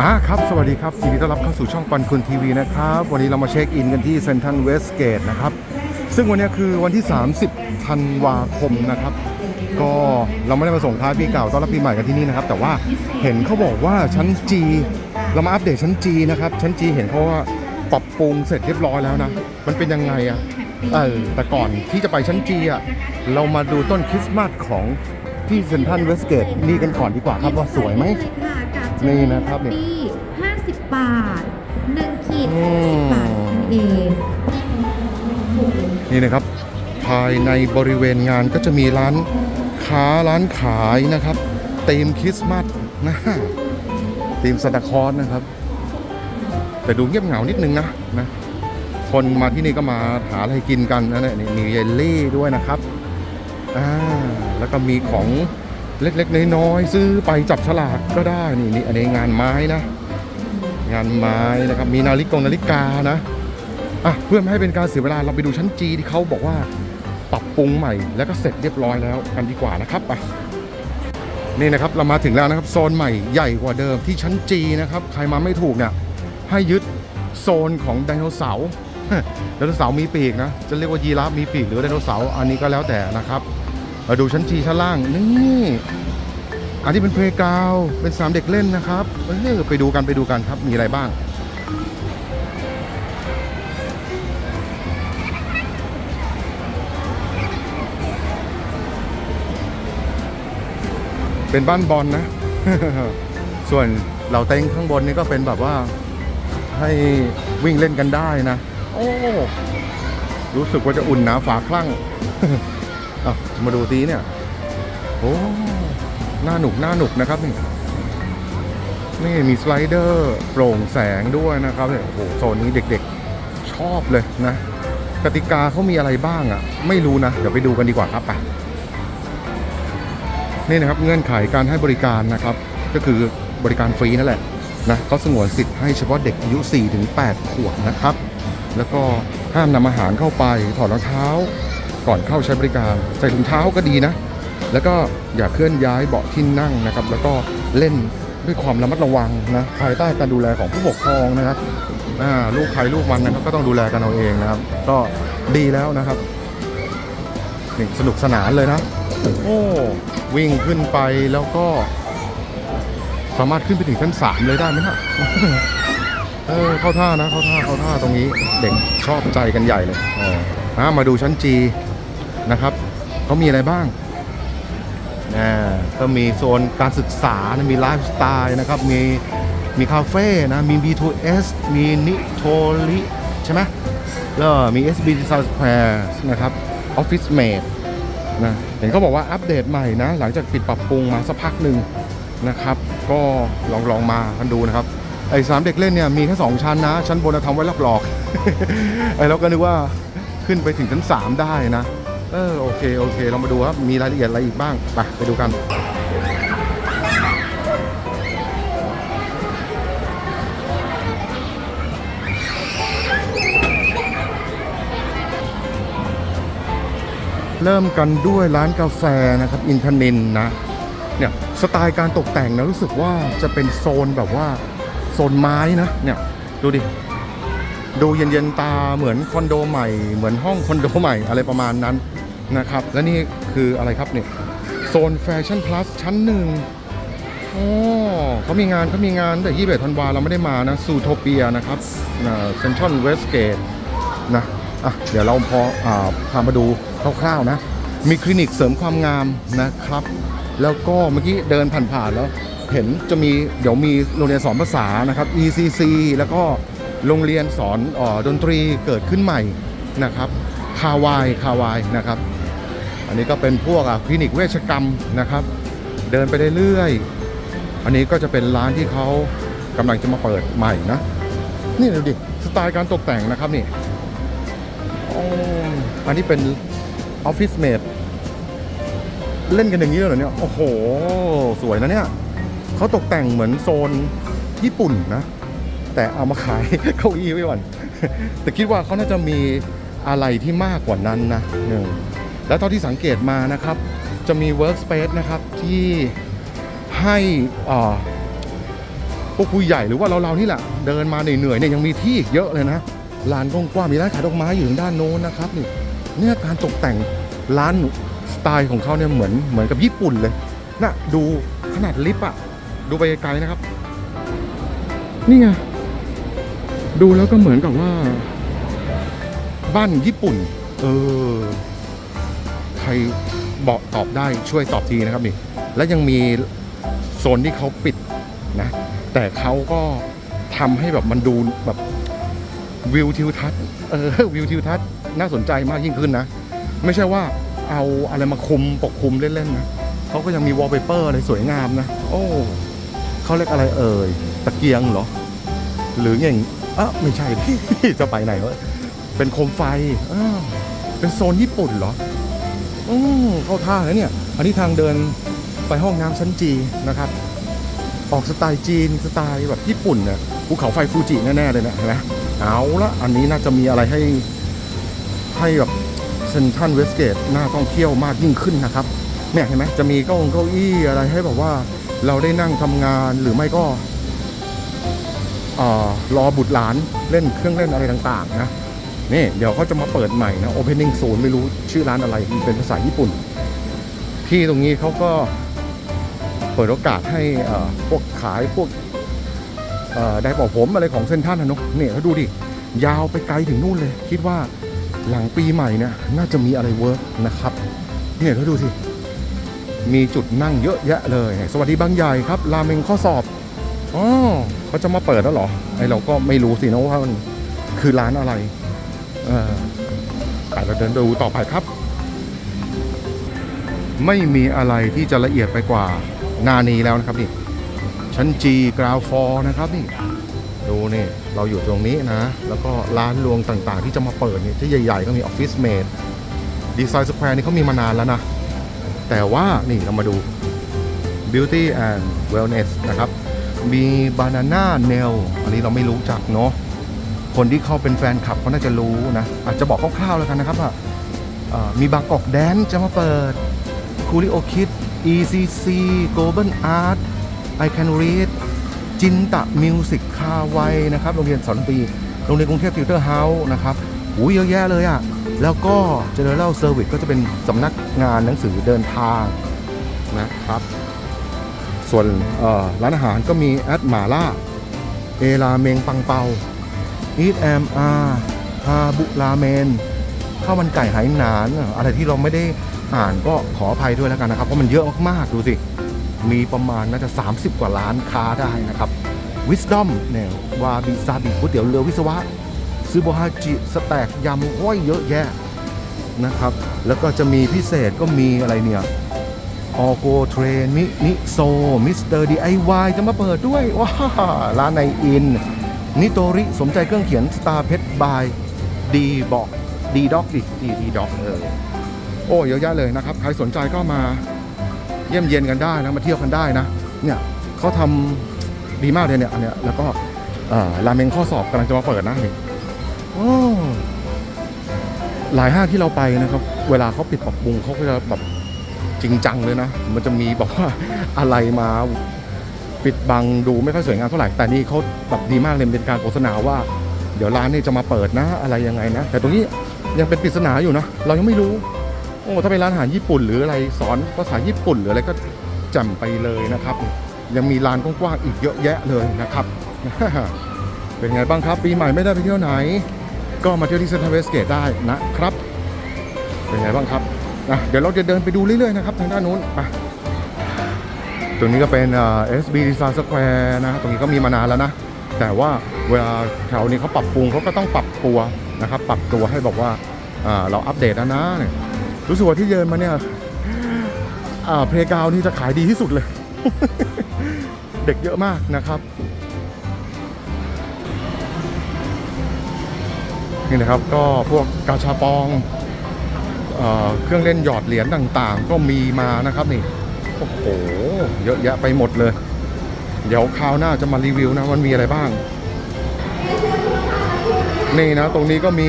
อ่าครับ สวัสดีครับยินดีต้อนรับเข้าสู่ช่องปันคุณทีวีนะครับ วันนี้เรามาเช็คอินกันที่เซนทันเวสเกตนะครับ ซึ่งวันนี้คือวันที่ 30 ธันวาคมนะครับ ก็เราไม่ได้มาส่งท้ายปีเก่าต้อนรับปีใหม่กันที่นี่นะครับ แต่ว่าเห็นเขาบอกว่าชั้นจีเรามาอัปเดตชั้นจีนะครับ ชั้นจีเห็นเขาว่าปรับปรุงเสร็จเรียบร้อยแล้วนะ มันเป็นยังไงอะเออแต่ก่อนที่จะไปชั้นจีอะเรามาดูต้นคริสต์มาสของที่เซนทันเวสเกตนี่กันก่อนดีกว่าครับว่าสวยไหม นี่นะครับนี่นี่50 บาท 1 ขีดอืม 50บาทนั่นเอง นี่นะครับ ภายในบริเวณงานก็จะมีร้านค้าร้านขายนะครับธีมคริสต์มาสนะธีมซานตาคลอสนะครับ แต่ดูเงียบเหงานิดนึงนะนะ คนมาที่นี่ก็มาหาอะไรกินกันนะเนี่ยนี่มีเยลลี่ด้วยนะครับอ่าแล้วก็มีของ เล็กๆน้อยๆซื้อไปจับฉลากก็ได้นี่นี่อันนี้งานไม้นะ งานไม้นะครับมีนาฬิกงนาฬิกานะอะเพื่อไม่ให้เป็นการเสียเวลาเราไปดูชั้นจีที่เขาบอกว่าปรับปรุงใหม่แล้วก็เสร็จเรียบร้อยแล้วกันดีกว่านะครับไปนี่นะครับเรามาถึงแล้วนะครับโซนใหม่ใหญ่กว่าเดิมที่ชั้นจีนะครับใครมาไม่ถูกเนี่ยให้ยึดโซนของไดโนเสาร์ไดโนเสาร์มีปีกนะจะเรียกว่ายีราฟมีปีกหรือไดโนเสาร์อันนี้ก็แล้วแต่นะครับ มาดูชั้นจีชั้นล่างนี่อันที่เป็นเพลกาวเป็นสามเด็กเล่นนะครับเออไปดูกันไปดูกันครับมีอะไรบ้าง เป็นบ้านบอลนะ ส่วนเหล่าเต็งข้างบนนี่ก็เป็นแบบว่าให้วิ่งเล่นกันได้นะ โอ้ รู้สึกว่าจะอุ่นหนาฝาคลั่ง อะมาดูตีเนี่ยโอ้หน้าหนุกหน้าหนุกนะครับนี่นี่มีสไลเดอร์โปร่งแสงด้วยนะครับเนี่ยโอ้โหโซนนี้เด็กๆชอบเลยนะกติกาเขามีอะไรบ้างอะ่ะ ไม่รู้นะ เดี๋ยวไปดูกันดีกว่าครับไปนี่นะครับเงื่อนไขการให้บริการนะครับ ก็คือบริการฟรีนั่นแหละนะเขาสงวนสิทธิ์ให้เฉพาะเด็กอายุ 4-8 ขวบนะครับ แล้วก็ห้ามนำอาหารเข้าไปถอดรองเท้า ก่อนเข้าใช้บริการ ใส่ถุงเท้าก็ดีนะ แล้วก็อย่าเคลื่อนย้ายเบาะที่นั่งนะครับ แล้วก็เล่นด้วยความระมัดระวังนะภายใต้การดูแลของผู้ปกครองนะครับลูกใครลูกมันนะครับก็ต้องดูแลกันเอาเองนะครับ ก็ดีแล้วนะครับนี่สนุกสนานเลยนะ โอ้วิ่งขึ้นไปแล้วก็ สามารถขึ้นไปถึงชั้นสามเลยได้ไหมฮะเออเข้าท่านะเข้าท่าเข้าท่าตรงนี้ เด็กชอบใจกันใหญ่เลยเอออะมาดูชั้นจี นะครับเขามีอะไรบ้างนะก็มีโซนการศึกษานะมีไลฟ์สไตล์นะครับ มีมีคาเฟ่นะ มี B2S มีนิโทริใช่ไหมแล้วมี SB Design Square นะครับ Office Mate นะเห็นเขาบอกว่าอัปเดตใหม่นะ หลังจากปิดปรับปรุงมาสักพักหนึ่งนะครับ ก็ลองลองมากันดูนะครับ ไอ้สามเด็กเล่นเนี่ยมีแค่สองชั้นนะ ชั้นบนทำไว้หลอกๆไอ้เราก็นึกว่าขึ้นไปถึงชั้น 3 ได้นะ เออโอเคโอเคเรามาดูครับมีรายละเอียดอะไรอีกบ้างไปไปดูกันเริ่มกันด้วยร้านกาแฟนะครับอินทนินนะเนี่ยสไตล์การตกแต่งนะรู้สึกว่าจะเป็นโซนแบบว่าโซนไม้นะเนี่ยดูดิ ดูเย็นๆตาเหมือนคอนโดใหม่ เหมือนห้องคอนโดใหม่อะไรประมาณนั้นนะครับ และนี่คืออะไรครับเนี่ยโซนแฟชั่นพลัสชั้นหนึ่งโอ้เขามีงานเขามีงานแต่ยี่สิบธันวาเราไม่ได้มานะซูโทเปียนะครับเซนทรัลเวสเกตนะอะเดี๋ยวเราพออาพามาดูคร่าวๆนะ มีคลินิกเสริมความงามนะครับ แล้วก็เมื่อกี้เดินผ่านๆแล้ว เห็นจะมีเดี๋ยวมีโรงเรียนสอนภาษานะครับ ECC แล้วก็ โรงเรียนสอนออดนตรีเกิดขึ้นใหม่นะครับคาวายคาวายนะครับ อันนี้ก็เป็นพวกอะคลินิกเวชกรรมนะครับ เดินไปเรื่อยๆอันนี้ก็จะเป็นร้านที่เขากำลังจะมาเปิดใหม่นะ นี่ดูดิสไตล์การตกแต่งนะครับนี่อันนี้เป็นออฟฟิศเมดเล่นกันอย่างนี้เลยเหรอเนี่ย โอ้โห สวยนะเนี่ยเขาตกแต่งเหมือนโซนญี่ปุ่นนะ แต่เอามาขายเก้าอี้ไว้ก่อน แต่คิดว่าเขาน่าจะมีอะไรที่มากกว่านั้นนะแล้วเท่าที่สังเกตมานะครับ จะมี Workspace นะครับที่ให้พวกผู้ใหญ่หรือว่าเราๆนี่แหละ เดินมาเหนื่อยๆเนี่ยยังมีที่อีกเยอะเลยนะลานกว้างๆมีร้านขายดอกไม้อยู่ทางด้านโน้นนะครับนี่เนี่ยการตกแต่งร้านสไตล์ของเขาเนี่ยเหมือนเหมือนกับญี่ปุ่นเลยน่ะดูขนาดลิฟต์อะดูไปไกลนะครับ นี่ไง ดูแล้วก็เหมือนกับว่า บ้านญี่ปุ่น เออ ใครบอกตอบได้ช่วยตอบทีนะครับนี่ และยังมีโซนที่เขาปิดนะ แต่เขาก็ทำให้แบบมันดูแบบวิวทิวทัศน์เออวิวทิวทัศน์น่าสนใจมากยิ่งขึ้นนะ ไม่ใช่ว่าเอาอะไรมาคุมปกคุมเล่นๆนะเขาก็ยังมีวอลเปเปอร์อะไรสวยงามนะ โอ้เขาเรียกอะไรเอ่ย ตะเกียงเหรอ หรืออย่าง อะไม่ใช่ จะไปไหนวะเป็นโคมไฟอ้าวเป็นโซนญี่ปุ่นเหรออืมเข้าท่าแล้วเนี่ย อันนี้ทางเดินไปห้องน้ำชั้นจีนะครับ ออกสไตล์จีนสไตล์แบบญี่ปุ่นเนี่ยภูเขาไฟฟูจิแน่ๆเลยนะเห็นไหมเอาละอันนี้น่าจะมีอะไรให้ให้แบบเซนทันเวสเกตน่าท่องเที่ยวมากยิ่งขึ้นนะครับเนี่ยเห็นไหมจะมีเก้าองเก้าอี้อะไรให้แบบว่าเราได้นั่งทำงานหรือไม่ก็ รอบุตรหลานเล่นเครื่องเล่นอะไรต่างๆนะนี่เดี๋ยวเขาจะมาเปิดใหม่นะ Opening Zone ไม่รู้ชื่อร้านอะไรมันเป็นภาษาญี่ปุ่น ที่ตรงนี้เขาก็เปิดโอกาสให้พวกขายพวกได้เป่าผมอะไรของเซนทรันนะนอะเนี่ยเขาดูดิ ยาวไปไกลถึงนู่นเลย คิดว่าหลังปีใหม่เนี่ยน่าจะมีอะไรเวิร์กนะครับเนี่ยเขาดูสิมีจุดนั่งเยอะแยะเลย สวัสดีบางใหญ่ครับ ราเมงข้อสอบ อ๋อเขาจะมาเปิดแล้วเหรอ ไอเราก็ไม่รู้สินะว่ามันคือร้านอะไร เออไปเราเดินดูต่อไปครับ ไม่มีอะไรที่จะละเอียดไปกว่านานีแล้วนะครับนี่ ชั้นจีกราวฟอร์นะครับนี่ ดูนี่ เราอยู่ตรงนี้นะ แล้วก็ร้านรวงต่างๆ ที่จะมาเปิดนี่ที่ใหญ่ๆ ก็มีออฟฟิศเมดดีไซน์สแควร์นี่เขามีมานานแล้วนะ แต่ว่านี่เรามาดู Beauty and Wellness นะครับ มี Banana Nail อันนี้เราไม่รู้จักเนาะคนที่เขาเป็นแฟนคลับเขาน่าจะรู้นะ อาจจะบอกคร่าวๆแล้วกันนะครับว่าเอ่อมีบางกอกแดนจะมาเปิดคูริโอคิด ECC Global Art I Can Read จินตะมิวสิกคาไวนะครับโรงเรียนสอนดนตรีโรงเรียนกรุงเทพติวเตอร์เฮาส์นะครับหูยเยอะแยะเลยอะ่ะ แล้วก็ General Service ก็จะเป็นสำนักงานหนังสือเดินทางนะครับ ส่วนร้านอาหารก็มีแอดหมาล่า เอราเมงปังเปาอีทแอมอาฮาบุราเมนข้าวมันไก่ไหหนาน อะไรที่เราไม่ได้อ่านก็ขออภัยด้วยแล้วกันนะครับ เพราะมันเยอะมากๆ ดูสิ มีประมาณน่าจะ 30 กว่าร้านค้าได้นะครับ Wisdom เนี่ยวาบิซาบิก๋วยเตี๋ยวเรือวิศวะซูโบฮาจิสแต็กยำห้อยเยอะแยะนะครับ แล้วก็จะมีพิเศษก็มีอะไรเนี่ย ออโกเทรนมินิโซมิสเตอร์ดีไอวายจะมาเปิดด้วยว้าร้านในอิน นิโตริสมใจเครื่องเขียนสตาร์เพชรบายดีบอกดีด็อกดิดีดีด็อกเออโอ้เยอะแยะเลยนะครับ ใครสนใจก็มาเยี่ยมเยียนกันได้นะมาเที่ยวกันได้นะ เนี่ยเขาทำดีมากเลยเนี่ยอันเนี้ยแล้วก็ราเมงข้อสอบกำลังจะมาเปิดนะนี่หลายห้างที่เราไปนะครับ เวลาเขาปิดปรับปรุงเขาก็จะแบบ จริงจังเลยนะ มันจะมีแบบว่าอะไรมาปิดบังดูไม่ค่อยสวยงามเท่าไหร่ แต่นี่เขาแบบดีมากเลยเป็นการโฆษณาว่า เดี๋ยวร้านนี้จะมาเปิดนะอะไรยังไงนะ แต่ตรงนี้ยังเป็นปริศนาอยู่นะ เรายังไม่รู้ โอ้ถ้าเป็นร้านอาหารญี่ปุ่น หรืออะไรสอนภาษาญี่ปุ่นหรืออะไรก็จำไปเลยนะครับ ยังมีร้านกว้างๆอีกเยอะแยะเลยนะครับ เป็นไงบ้างครับ ปีใหม่ไม่ได้ไปเที่ยวไหน ก็มาเที่ยวที่เซนทรัลเวสเกตได้นะครับ เป็นไงบ้างครับ นะเดี๋ยวเราจะเดินไปดูเรื่อยๆนะครับทางด้านนู้นไปตรงนี้ก็เป็นเอ่อ SB Design Square นะตรงนี้ก็มีมานานแล้วนะ แต่ว่าเวลาแถวนี้เขาปรับปรุงเขาก็ต้องปรับตัวนะครับ ปรับตัวให้บอกว่าเราอัปเดตแล้วนะเนี่ยรู้สึกว่าที่เยินมาเนี่ยเพลกาวนี่จะขายดีที่สุดเลย เด็กเยอะมากนะครับนี่นะครับก็พวกกาชาปอง เเครื่องเล่นหยอดเหรียญต่างๆ ก็มีมานะครับนี่โอ้โหเยอะแยะไปหมดเลย เดี๋ยวคราวหน้าจะมารีวิวนะมันมีอะไรบ้าง นี่นะ ตรงนี้ก็มี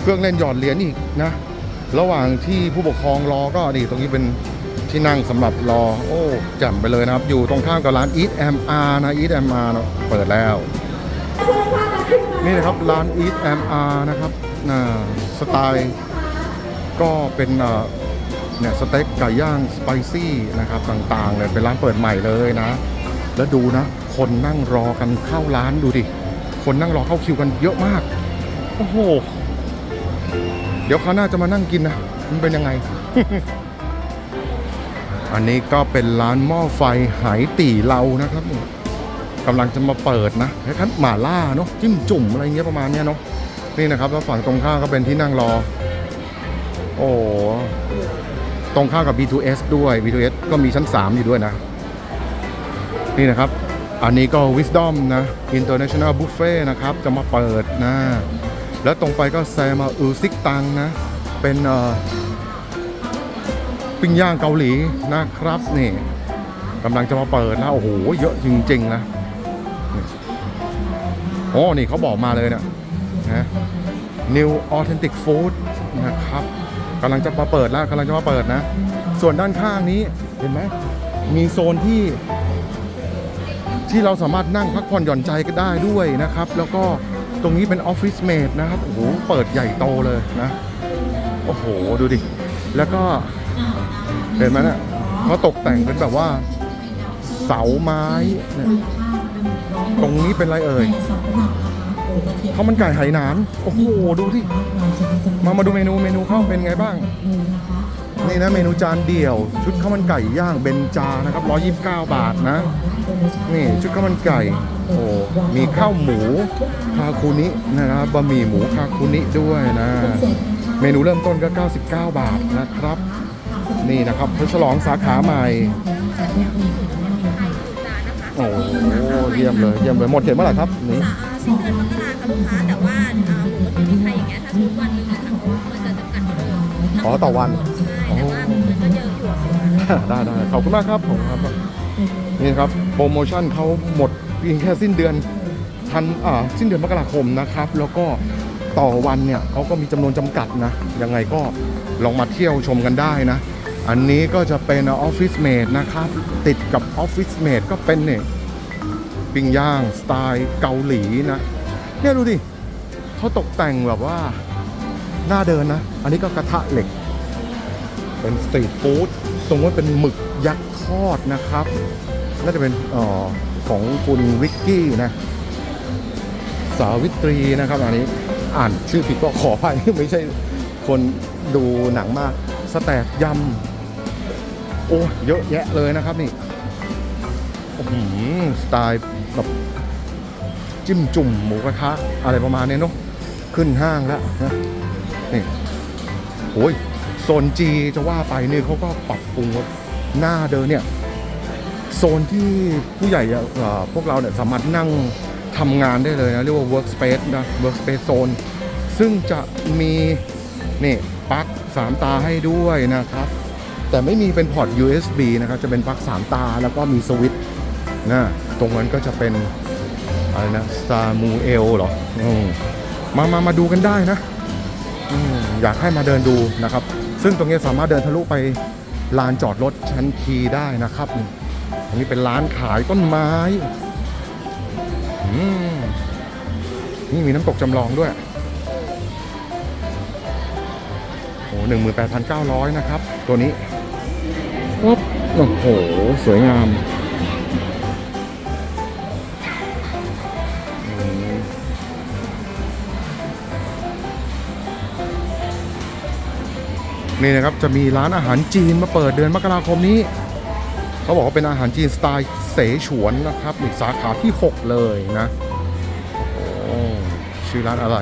เครื่องเล่นหยอดเหรียญอีกนะ ระหว่างที่ผู้ปกครองรอก็นี่ตรงนี้เป็นที่นั่งสำหรับรอ โอ้แจ่มไปเลยนะครับ อยู่ตรงข้ามกับร้าน Eat M R นะ Eat M R นะเปิดแล้ว นี่นะครับร้าน Eat M R นะครับน่าสไตล์ ก็เป็นเนี่ยสเต็กไก่ย่างสไปซี่นะครับต่างๆเลยเป็นร้านเปิดใหม่เลยนะ แล้วดูนะ คนนั่งรอกันเข้าร้านดูดิ คนนั่งรอเข้าคิวกันเยอะมาก โอ้โห เดี๋ยวคราวหน้าจะมานั่งกินนะ มันเป็นยังไง อันนี้ก็เป็นร้านหม้อไฟไหตีเรานะครับกำลังจะมาเปิดนะคล้ายๆหม่าล่าเนาะจิ้มจุ่มอะไรเงี้ยประมาณเนี้ยเนาะนี่นะครับแล้วฝั่งตรงข้ามก็เป็นที่นั่งรอ โอ้ตรงข้ามกับ B2S ด้วย B2S ก็มีชั้น 3 อยู่ด้วยนะ นี่นะครับ อันนี้ก็ Wisdom นะ International Buffet นะครับ จะมาเปิดนะ แล้วตรงไปก็แซมาอือซิกตังนะ เป็นปิ้งย่างเกาหลีนะครับนี่กำลังจะมาเปิดแล้วโอ้โห เยอะจริง ๆ นะโอ้นี่เขาบอกมาเลยเนี่ยนะ New Authentic Food นะครับ กำลังจะมาเปิดแล้วกำลังจะมาเปิดนะ ส่วนด้านข้างนี้เห็นไหมมีโซนที่ ที่เราสามารถนั่งพักผ่อนหย่อนใจก็ได้ด้วยนะครับ แล้วก็ตรงนี้เป็นออฟฟิศเมดนะครับโอ้โหเปิดใหญ่โตเลยนะโอ้โหดูดิ แล้วก็เห็นไหมเนะี่ยเขาตกแต่งเป็นแบบว่า เสาไม้เนี่ยตรงนี้เป็นอะไรเอ่ย ข้าวมันไก่ไหหนาน โอ้โห ดูที่มามาดูเมนูเมนูข้าวเป็นไงบ้าง นี่นะเมนูจานเดี่ยว ชุดข้าวมันไก่ย่างเบนจานะครับ 129 บาทนะ นี่ชุดข้าวมันไก่ โอ้ มีข้าวหมูคาคุนินะครับบะหมี่หมูคาคุนิด้วยนะ เมนูเริ่มต้นก็ 99 บาทนะครับ นี่นะครับเพื่อฉลองสาขาใหม่โอ้โหเยี่ยมเลย เยี่ยมเลย หมดเห็นเมื่อไหร่ครับ นี่ อ่าสิ้นเดือนมกราค่ะลูกค้าแต่ว่าอ่าปกติที่ไทยอย่างเงี้ยถ้าสมมติวันหนึงอะค่ะมันจะจำกัดกว่าเดิมอ๋อต่อวัน ใช่แต่ว่ามันก็เยอะอยู่อะได้ได้ขอบคุณมากครับผมครับ นี่นะครับโปรโมชั่นเขาหมดเพียงแค่สิ้นเดือนทันอ่าสิ้นเดือนมกราคมนะครับ แล้วก็ต่อวันเนี่ยเขาก็มีจำนวนจำกัดนะยังไงก็ลองมาเที่ยวชมกันได้นะ อันนี้ก็จะเป็นออฟฟิศเมดนะครับ ติดกับออฟฟิศเมดก็เป็นเนี่ย ปิ้งย่างสไตล์เกาหลีนะ เนี่ยดูดิเขาตกแต่งแบบว่าน่าเดินนะ อันนี้ก็กระทะเหล็ก เป็นสตรีทฟู้ดตรงว่าเป็นหมึกยักษ์ทอดนะครับ น่าจะเป็นเออของคุณวิกกี้นะ สาวิตรีนะครับอันนี้อ่านชื่อผิดก็ขอไปไม่ใช่คนดูหนังมาก สแต็กยำโอ้เยอะแยะเลยนะครับนี่โอ้โหสไตล์แบบ จิ้มจุ่มหมูกระทะอะไรประมาณนี้เนาะขึ้นห้างแล้วนะนี่โอ้ยโซนจีจะว่าไปเนี่ยเขาก็ปรับปรุงหน้าเดินเนี่ยโซนที่ผู้ใหญ่พวกเราเนี่ยสามารถนั่งทำงานได้เลยนะ เรียกว่า workspace นะ workspace zone ซึ่งจะมีนี่ปลั๊กสามตาให้ด้วยนะครับ แต่ไม่มีเป็นพอร์ต USB นะครับ จะเป็นปลั๊กสามตาแล้วก็มีสวิตช์นะตรงนั้นก็จะเป็น อะไรนะซามูเอลเหรออืมมามามาดูกันได้นะอืมอยากให้มาเดินดูนะครับ ซึ่งตรงนี้สามารถเดินทะลุไปลานจอดรถชั้นคีได้นะครับนี่อันนี้เป็นร้านขายต้นไม้อืมนี่มีน้ำตกจำลองด้วยโอ้หนึ่งหมื่นแปดพันเก้าร้อยนะครับ ตัวนี้โอ้โห สวยงาม นี่นะครับจะมีร้านอาหารจีนมาเปิดเดือนมกราคมนี้เขาบอกว่าเป็นอาหารจีนสไตล์เสฉวนนะครับอีกสาขาที่ 6 เลยนะโอ้ชื่อร้านอะไร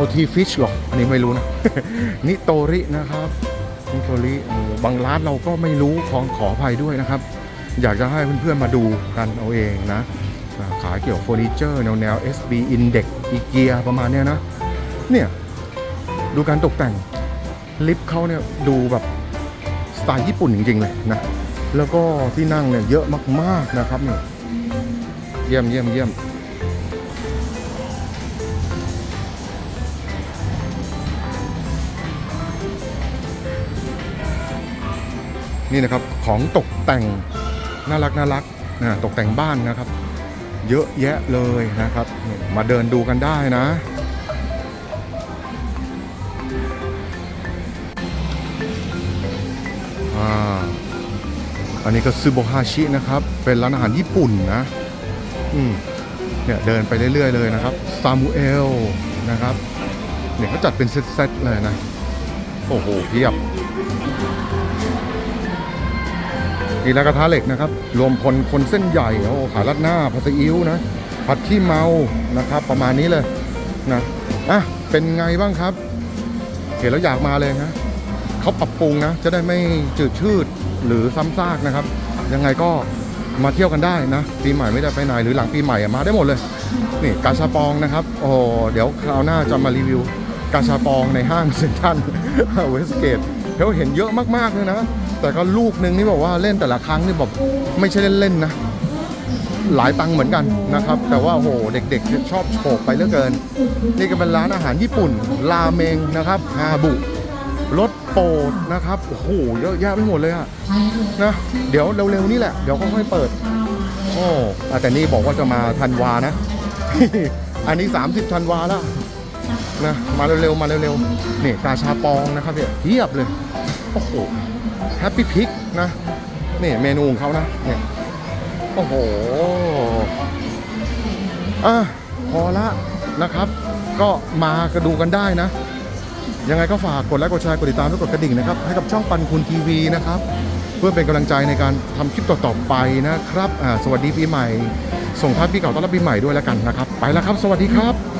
LT Fish หรอ อันนี้ไม่รู้นะ นิโตรินะครับนิโตริบางร้านเราก็ไม่รู้ของขออภัยด้วยนะครับ อยากจะให้เพื่อนๆมาดูกันเอาเองนะ ขายเกี่ยวกับเฟอร์นิเจอร์แนวแนว SB Index อีเกียประมาณเนี้ยนะ เนี่ย ดูการตกแต่ง ลิฟต์เขาเนี่ยดูแบบสไตล์ญี่ปุ่นจริง ๆ เลยนะ แล้วก็ที่นั่งเนี่ยเยอะมากๆนะครับเนี่ยเยี่ยมเยี่ยมเยี่ยมนี่นะครับของตกแต่งน่ารักน่ารักนะตกแต่งบ้านนะครับ เยอะแยะเลยนะครับ มาเดินดูกันได้นะ อ่าอันนี้ก็ซูโบฮาชินะครับ เป็นร้านอาหารญี่ปุ่นนะ อืมเนี่ยเดินไปเรื่อยๆเลยนะครับ ซามูเอลนะครับ เนี่ยเขาจัดเป็นเซตๆเลยนะ โอ้โหเพียบอีแล้วกระทะเหล็กนะครับ รวมพลคนเส้นใหญ่โอ้ขายรัดหน้าผัดซีอิ๊วนะ ผัดขี้เมานะครับ ประมาณนี้เลยนะ อะ เป็นไงบ้างครับ เห็นแล้วอยากมาเลยนะ เขาปรับปรุงนะ จะได้ไม่จืดชืดหรือซ้ำซากนะครับ ยังไงก็มาเที่ยวกันได้นะ ปีใหม่ไม่ได้ไปไหนหรือหลังปีใหม่มาได้หมดเลย นี่กาชาปองนะครับ โอ้เดี๋ยวคราวหน้าจะมารีวิวกาชาปองในห้างเซ็นทรัลเวสเกตเขาเห็นเยอะมากๆเลยนะ แต่ก็ลูกนึงนี่บอกว่าเล่นแต่ละครั้งนี่แบบไม่ใช่เล่นๆนะ หลายตังเหมือนกันนะครับ แต่ว่าโอ้โหเด็กๆ ชอบโฉบไปเหลือเกิน นี่ก็เป็นร้านอาหารญี่ปุ่น ราเมงนะครับฮาบุ รสโปรดนะครับโอ้โหเยอะแยะไปหมดเลยอะนะเดี๋ยวเร็วๆนี่แหละเดี๋ยวค่อยๆเปิดโอ้แต่นี่บอกว่าจะมาธันวานะ อันนี้ 30ธันวาแล้วนะมาเร็วๆมาเร็วๆนี่กาชาปองนะครับเนี่ยเทียบเลยโอ้โหแฮปปี้พิกนะนี่เมนูของเขานะเนี่ยโอ้โหอะพอละนะครับ ก็มากระดูกันได้นะ ยังไงก็ฝากกดไลค์กดแชร์กดติดตามและกดกระดิ่งนะครับให้กับช่องปันคุณทีวีนะครับ เพื่อเป็นกำลังใจในการทำคลิปต่อๆไปนะครับอ่าสวัสดีปีใหม่ ส่งท้ายปีเก่าต้อนรับปีใหม่ด้วยแล้วกันนะครับ ไปแล้วครับ สวัสดีครับ